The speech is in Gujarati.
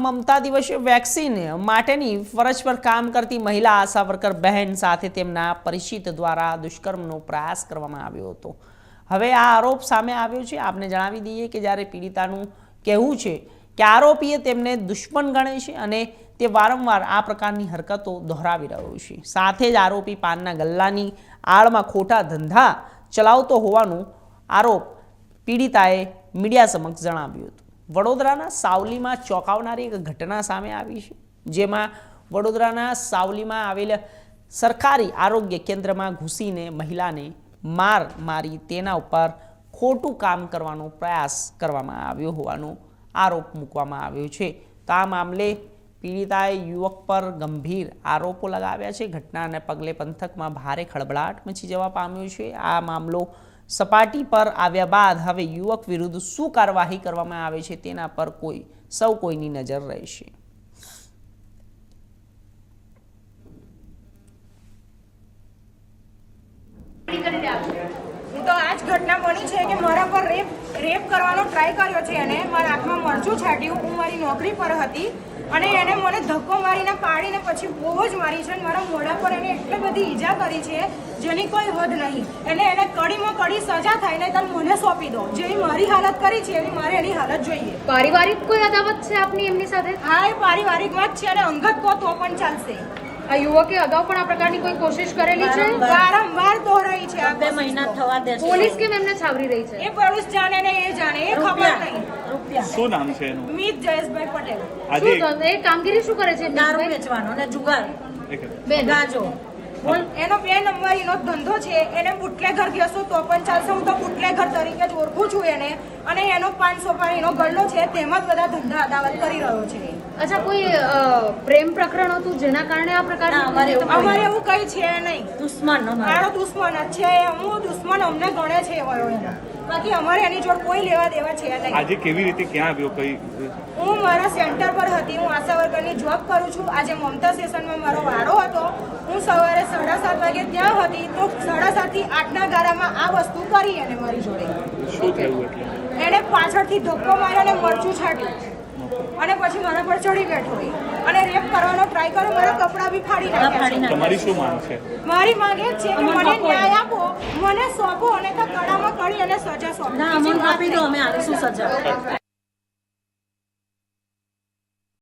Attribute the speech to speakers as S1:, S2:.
S1: મમતા દિવસે વેક્સિન માટેની ફરજ પર કામ કરતી મહિલા આશા વર્કર બહેન સાથે તેમના પરિચિત દ્વારા દુષ્કર્મનો પ્રયાસ કરવામાં આવ્યો હતો. હવે આ આરોપ સામે આવ્યો છે. આપને જણાવી દઈએ કે જ્યારે પીડિતાનું કહેવું છે કે આરોપીએ તેમને દુશ્મન ગણે છે અને તે વારંવાર આ પ્રકારની હરકતો દોહરાવી રહ્યો છે. સાથે જ આરોપી પાનના ગલ્લાની આળમાં ખોટા ધંધા ચલાવતો હોવાનું આરોપ પીડિતાએ મીડિયા સમક્ષ જણાવ્યું હતું. વડોદરાના સાવલીમાં ચોંકાવનારી એક ઘટના સામે આવી છે, જેમાં વડોદરાના સાવલીમાં આવેલ સરકારી આરોગ્ય કેન્દ્રમાં ઘૂસીને મહિલાને માર મારી તેના ઉપર ખોટું કામ કરવાનો પ્રયાસ કરવામાં આવ્યો હોવાનો આરોપ મૂકવામાં આવ્યો છે. તો આ મામલે પીડિતાએ યુવક પર ગંભીર આરોપો લગાવ્યા છે. ઘટનાને પગલે પંથકમાં ભારે ખળભળાટ મચી જવા પામ્યો છે. આ મામલો સપાટી પર આવ્યા બાદ હવે યુવક વિરુદ્ધ શું કાર્યવાહી કરવામાં આવે છે તેના પર કોઈ, સૌ કોઈની નજર રહેશે.
S2: હું તો આ જ ઘટના બની છે કે મારા પર રેપ રેપ કરવાનો ટ્રાય કર્યો છે એને મારા આંખમાં મરચું છાંટ્યું મારી નોકરી પર હતી અને એને મને ધક્કો મારીને પાડીને પછી બહુ જ મારી છે અને મારા મોઢા પર એને એટલી બધી ઈજા કરી છે જેની કોઈ હદ નહીં. એને એને કડી સજા થાય ને મને સોંપી દો. જેવી મારી હાલત કરી છે એવી મારે એની હાલત જોઈએ.
S3: પારિવારિક કોઈ અદાવત છે આપની એમની સાથે?
S2: હા એ પારિવારિકમાં જ છે અને અંગત કહો તો પણ ચાલશે.
S3: આ યુવકે અગાઉ પણ આ પ્રકારની કોઈ કોશિશ કરેલી છે?
S2: વારંવાર દોહરાઈ છે આ
S4: બે મહિના
S2: થવા
S4: થવા છે.
S3: પોલીસ કેમ એમને છાવરી રહી છે?
S2: એ પોલીસ જાણે ને એ જાણે એ ખબર નહીં.
S5: શું નામ છે એનું?
S2: મિત જયેશભાઈ પટેલ.
S3: શું એ કામગીરી શું કરે છે?
S4: દારૂ વેચવાનો ને જુગાર.
S3: બે
S4: ગાજો.
S2: એનો બે નંબરીનો ધંધો છે. એને બુટલેઘર કહેશો તો પણ ચાલશે. હું તો બુટલેઘર તરીકે જ ઓળખું છું એને. અને એનો પાંચસો પાણીનો ગલ્લો છે તેમાં જ બધા ધંધા અદાવત કરી રહ્યો છે.
S3: અચ્છા કોઈ પ્રેમ પ્રકરણ હતું જેના કારણે આ
S4: પ્રકાર અમારે એવું
S2: અમારે એવું કઈ છે નહીં.
S4: દુશ્મન
S2: મારો દુશ્મન જ છે. હું દુશ્મન અમને ગણે છે એવો એનો બાકી અમારે એની જોડે કોઈ લેવા દેવા છે નહીં.
S5: આજે કેવી રીતે ક્યાં આવ્યો કઈ
S2: હું મારા સેન્ટર પર હતી. હું આશા વર્કરની જોબ કરું છું. આજે મમતા સેશનમાં મારો વારો હતો. હું સવારે સાડા સાત વાગે ત્યાં હતી તો સાડા સાતથી આઠના ગાળામાં આ વસ્તુ કરી એને મારી જોડે.
S5: શું
S2: એને પાછળથી ધક્કો માર્યો અને મરચું છાંટ્યું. અને પછી મારા પર ચડી બેઠો. અને રેપ કરવાનો ટ્રાય કર્યો. મારા કપડાં બી ફાડી નાખ્યા
S5: તમારી શું માંગ છે?
S2: મારી માંગ એ છે કે મને
S4: આપો.
S2: ન્યાય આપો મને સોંપો અને તો કડામાં કરી અને સજા સોંપો.
S4: ના અમને આપી દો અમે આવીશું સજા.